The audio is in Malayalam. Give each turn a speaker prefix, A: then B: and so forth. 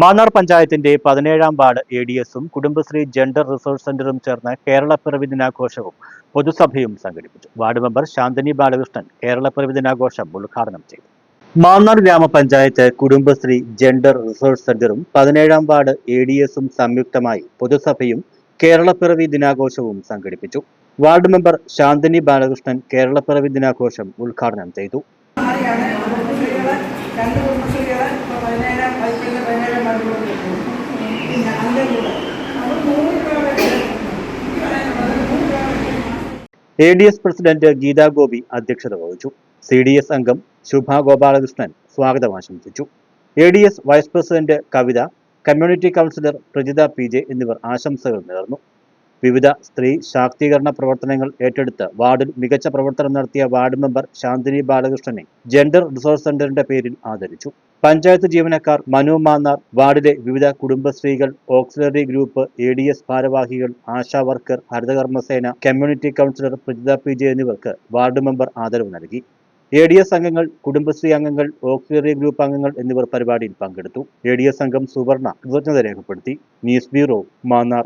A: മാന്നാർ പഞ്ചായത്തിന്റെ പതിനേഴാം വാർഡ് എ ഡി എസും കുടുംബശ്രീ ജെൻഡർ റിസോഴ്സ് സെന്ററും ചേർന്ന് കേരളപ്പിറവി ദിനാഘോഷവും പൊതുസഭയും സംഘടിപ്പിച്ചു. വാർഡ് മെമ്പർ ശാന്തിനി ബാലകൃഷ്ണൻ കേരളപ്പിറവി ദിനാഘോഷം ഉദ്ഘാടനം ചെയ്തു. മാന്നാർ ഗ്രാമപഞ്ചായത്ത് കുടുംബശ്രീ ജെൻഡർ റിസോഴ്സ് സെന്ററും പതിനേഴാം വാർഡ് എ ഡി എസും സംയുക്തമായി പൊതുസഭയും കേരളപ്പിറവി ദിനാഘോഷവും സംഘടിപ്പിച്ചു. വാർഡ് മെമ്പർ ശാന്തിനി ബാലകൃഷ്ണൻ കേരളപ്പിറവി ദിനാഘോഷം ഉദ്ഘാടനം ചെയ്തു. A D S president Geetha Gopi അധ്യക്ഷത വഹിച്ചു. സി ഡി എസ് അംഗം ശുഭ ഗോപാലകൃഷ്ണൻ സ്വാഗതം ആശംസിച്ചു A D S vice president Kavitha community councillor Prajitha P J എന്നിവർ ആശംസകൾ നേർന്നു. വിവിധ സ്ത്രീ ശാക്തീകരണ പ്രവർത്തനങ്ങൾ ഏറ്റെടുത്ത് വാർഡിൽ മികച്ച പ്രവർത്തനം നടത്തിയ വാർഡ് മെമ്പർ ശാന്തിനി ബാലകൃഷ്ണനെ ജെൻഡർ റിസോഴ്സ് സെന്ററിന്റെ പേരിൽ ആദരിച്ചു. പഞ്ചായത്ത് ജീവനക്കാർ മനു മാന്നാർ വാർഡിലെ വിവിധ കുടുംബശ്രീകൾ auxiliary group A D S ഭാരവാഹികൾ ആശാ വർക്കർ ഹരിതകർമ്മസേന community councillor Prajitha P J എന്നിവർക്ക് വാർഡ് മെമ്പർ ആദരവ് നൽകി. എ ഡി എസ് അംഗങ്ങൾ കുടുംബശ്രീ അംഗങ്ങൾ ഓക്സിലറി ഗ്രൂപ്പ് അംഗങ്ങൾ എന്നിവർ പരിപാടിയിൽ പങ്കെടുത്തു. എ ഡി എസ് അംഗം സുവർണ കൃതജ്ഞത രേഖപ്പെടുത്തി. News bureau Mannar.